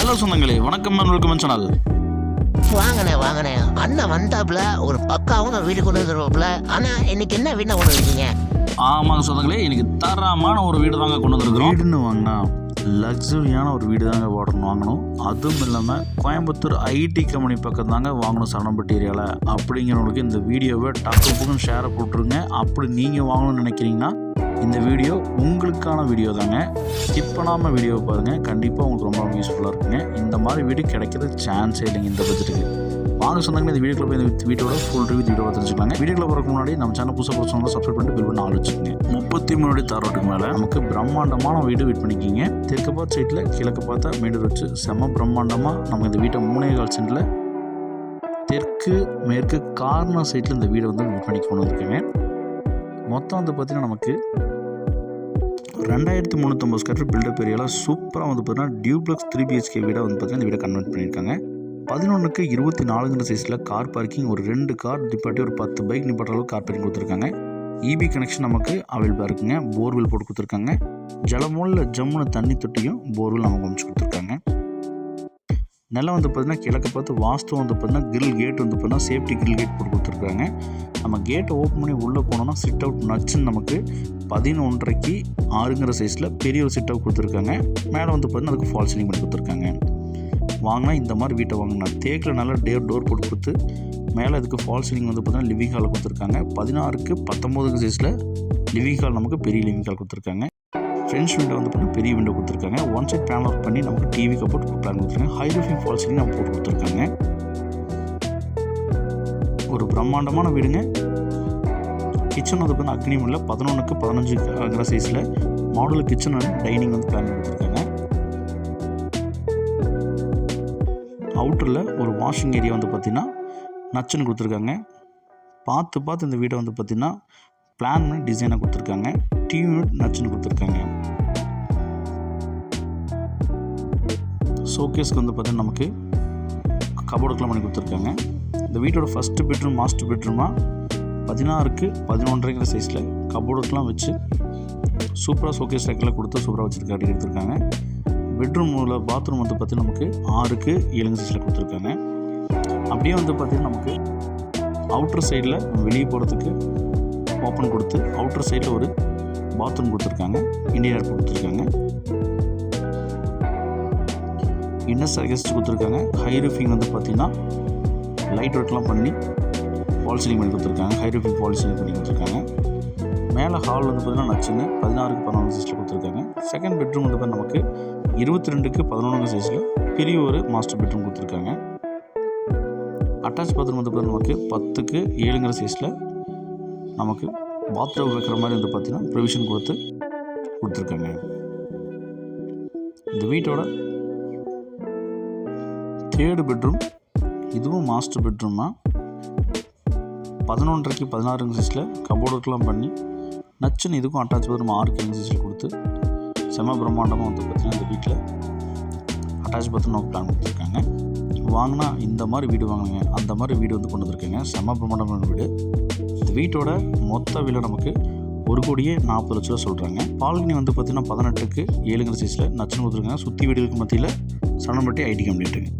Hello சொந்தங்களே வணக்கம் welcome channel. வாங்கண்ணே வாங்கண்ணே அண்ணன் வந்தாப்புல ஒரு பக்காவும் வீடு கொண்டு வந்துருவாப்புல. ஆனா இன்னைக்கு என்ன வீணா கொண்டு வந்தீங்க ஆமாங்க சொந்தங்களே இன்னைக்கு தரமான ஒரு வீடு தாங்க கொண்டு வந்திருக்கிறோம். வீடுன்னு வாங்கினா லக்ஸரியான ஒரு வீடு தாங்க வாடணும் வாங்கணும். அதுவும் இல்லாமல் கோயம்புத்தூர் ஐடி கம்பெனி பக்கம் தாங்க வாங்கணும் சரணம்பட்டி ஏரியாவில் அப்படிங்கிறவங்களுக்கு இந்த வீடியோவை டக்கு புக்குன்னு ஷேரை போட்டுருங்க. அப்படி நீங்கள் வாங்கணும்னு நினைக்கிறீங்கன்னா இந்த வீடியோ உங்களுக்கான வீடியோ தாங்க. ஸ்கிப் பண்ணாமல் வீடியோவை பாருங்கள் கண்டிப்பாக உங்களுக்கு ரொம்ப யூஸ்ஃபுல்லாக இருக்குங்க. இந்த மாதிரி வீடு கிடைக்கிறது சான்ஸே இல்லைங்க இந்த பட்ஜெட்டுக்கு வாங்க சொன்னாங்க இந்த வீடியோக்குள்ள போய் இந்த வீட்டோட ஃபுல் ரிவ்யூ வீடியோ தெரிஞ்சுக்கலாங்க வீடியோக்குள்ள போகிறதுக்கு முன்னாடி நம்ம சேனல் புதுசாக புதுசாக சப்ஸ்கிரைப் பண்ணிட்டு பில் பண்ண ஆரம்பிச்சுங்க வச்சுக்கோங்க. முப்பத்தி மூணு அடி மேலே நமக்கு பிரம்மாண்டமான வீடு வெயிட் பண்ணிக்கிங்க. தெற்கு பார்த்த சைட்டில் கிழக்கு பார்த்தா மேடு வச்சு செம பிரம்மாண்டமாக நம்ம இந்த வீட்டை மூணே கால் சென்டில் தெற்கு மேற்கு கார்னர் சைட்டில் இந்த வீடை வந்து வெயிட் பண்ணி கொண்டு வந்திருக்கேங்க மொத்தம் வந்து பார்த்திங்கன்னா நமக்கு ரெண்டாயிரத்தி முந்நூற்றம்பது ஸ்கொயர் ஃபீட் பில்டப் ஏரியாவில் சூப்பராக வந்து பார்த்தீங்கன்னா டியூப்ளக்ஸ் த்ரீ பிஹெச்கே வீடாக வந்து பார்த்தீங்கன்னா இந்த வீடை கன்வெர்ட் பண்ணியிருக்காங்க. பதினொன்றுக்கு இருபத்தி நாலுங்கிற சைஸில் கார் பார்க்கிங் ஒரு ரெண்டு கார் நிப்பாட்டி ஒரு பத்து பைக் நிப்பாட்டுற அளவுக்கு கார் பார்க்கிங் கொடுத்துருக்காங்க. இபி கனெக்ஷன் நமக்கு அவைலபிளாக இருக்குங்க. போர்வெல் போட்டு கொடுத்துருக்காங்க. ஜலமூலில் ஜம்முன தண்ணி தொட்டியும் போர்வெல் நமக்கு அமைச்சு கொடுத்துருக்காங்க. நிலம் வந்து பார்த்திங்கன்னா கிழக்கு பார்த்து வாஸ்து வந்து பார்த்திங்கன்னா கிரில் கேட் வந்து பார்த்திங்கன்னா சேஃப்டி கிரில் கேட் போட்டு கொடுத்துருக்காங்க. நம்ம கேட்டை ஓப்பன் பண்ணி உள்ளே போனோம்னா சிட் அவுட் நச்சுன்னு நமக்கு பதினொன்றரைக்கு ஆறுங்கிற சைஸில் பெரிய ஒரு சிட் அவுட் கொடுத்துருக்காங்க. மேலே வந்து பார்த்திங்கன்னா அதுக்கு ஃபால் சீலிங் பண்ணி கொடுத்துருக்காங்க. வாங்கினா இந்த மாதிரி வீட்டை வாங்கினா தேக்கில் நல்லா டேர் டோர் போட்டு கொடுத்து மேலே அதுக்கு ஃபால் சீலிங் வந்து பார்த்திங்கன்னா லிவிங் ஹால் கொடுத்துருக்காங்க. பதினாறுக்கு பத்தொம்போதுக்கு சைஸில் லிவிங் ஹால் நமக்கு பெரிய லிவிங் ஹால் கொடுத்துருக்காங்க. ஃப்ரெண்ட்ஸ் விண்டோ வந்து பார்த்தீங்கன்னா பெரிய விண்டோ கொடுத்துருக்காங்க. ஒன் சைட் பேனல் ஒர்க் பண்ணி நமக்கு டிவிக்கு போட்டு பிளான் கொடுத்துருக்காங்க ஹை ரூஃபிங் நம்ம போட்டு கொடுத்துருக்காங்க. ஒரு பிரம்மாண்டமான வீடுங்க. கிச்சன் வந்து பார்த்தீங்கன்னா அக்னிமில் பதினொன்றுக்கு பதினஞ்சுங்கிற சைஸில் மாடல் கிச்சன் அண்ட் டைனிங் வந்து பிளான் கொடுத்துருக்காங்க அவுட்டரில் ஒரு வாஷிங் ஏரியா வந்து பார்த்திங்கன்னா நச்சுன்னு கொடுத்துருக்காங்க. பார்த்து பார்த்து இந்த வீடை வந்து பார்த்திங்கன்னா பிளான் பண்ணி டிசைனாக கொடுத்துருக்காங்க. டிவி யூனிட் நச்சுன்னு கொடுத்துருக்காங்க ஷோகேஸ்க்கு வந்து பார்த்தீங்கன்னா நமக்கு கபோர்டுக்குலாம் பண்ணி கொடுத்துருக்காங்க. இந்த வீட்டோட ஃபஸ்ட்டு பெட்ரூம் மாஸ்டர் பெட்ரூமாக பதினாறுக்கு பதினொன்றைங்கிற சைஸில் கபோர்டுக்கெலாம் வச்சு சூப்பராக ஷோகேஸ் ரேக்கெல்லாம் கொடுத்து சூப்பராக வச்சுருக்காடி எடுத்திருக்காங்க. பெட்ரூமில் பாத்ரூம் வந்து பார்த்திங்கன்னா நமக்கு ஆறுக்கு ஏழுங்க சைஸில் கொடுத்துருக்காங்க. அப்படியே வந்து பார்த்திங்கன்னா நமக்கு அவுட்டர் சைடில் வெளியே போகிறதுக்கு ஓப்பன் கொடுத்து அவுட்டர் சைடில் ஒரு பாத்ரூம் கொடுத்துருக்காங்க இன்டீரியர் கொடுத்துருக்காங்க. இன்னர் சர்கஸ்ட் கொடுத்துருக்காங்க. ஹை ரூஃபிங் வந்து பார்த்திங்கன்னா லைட் ஒர்க்லாம் பண்ணி ஃபால் சீலிங் பண்ணி கொடுத்துருக்காங்க. ஹை ரூஃபிங் ஃபால் சீலிங் பண்ணி கொடுத்துருக்காங்க. மேலே ஹால் வந்து பார்த்திங்கன்னா நச்சுன்னு பதினாறுக்கு பதினொன்று சைஸில் கொடுத்துருக்காங்க. செகண்ட் பெட்ரூம் வந்து பார்த்து நமக்கு இருபத்தி ரெண்டுக்கு பதினொன்று சைஸில் பெரிய ஒரு மாஸ்டர் பெட்ரூம் கொடுத்துருக்காங்க. அட்டாச் பாத்ரூம் வந்து பார்த்தீங்கன்னா நமக்கு பத்துக்கு ஏழுங்கிற சைஸில் நமக்கு பாத்ரூம் வைக்கிற மாதிரி வந்து பார்த்திங்கன்னா ப்ரொவிஷன் கொடுத்து கொடுத்துருக்காங்க. இந்த வீட்டோட தேர்டு பெட்ரூம் இதுவும் மாஸ்டர் பெட்ரூம்னா பதினொன்றரைக்கு பதினாறு சைஸில் கபோர்டுக்கெலாம் பண்ணி நச்சுன்னு இதுக்கும் அட்டாச் பாத்ரூம் ஆறு கிலோ கொடுத்து செம பிரம்மாண்டமாக வந்து பார்த்திங்கன்னா இந்த வீட்டில் அட்டாச் பாத்ரூம் பிளான் கொடுத்துருக்காங்க. வாங்கினா இந்த மாதிரி வீடு வாங்குங்க. அந்த மாதிரி வீடு வந்து கொண்டு வந்திருக்கேங்க. செம பிரம்மாண்டமான வீடு. இந்த வீட்டோட மொத்த விலை நமக்கு ஒரு கோடியே நாற்பது லட்ச ரூபா சொல்கிறாங்க பால்கனி வந்து பார்த்திங்கன்னா பதினெட்டுக்கு ஏழுங்கிற சைஸில் நச்சுன்னு கொடுத்துருக்காங்க. சுற்றி வீடுகளுக்கு மத்தியில் சனம்பட்டி ஐடி கம்ப்ளீட்டுங்க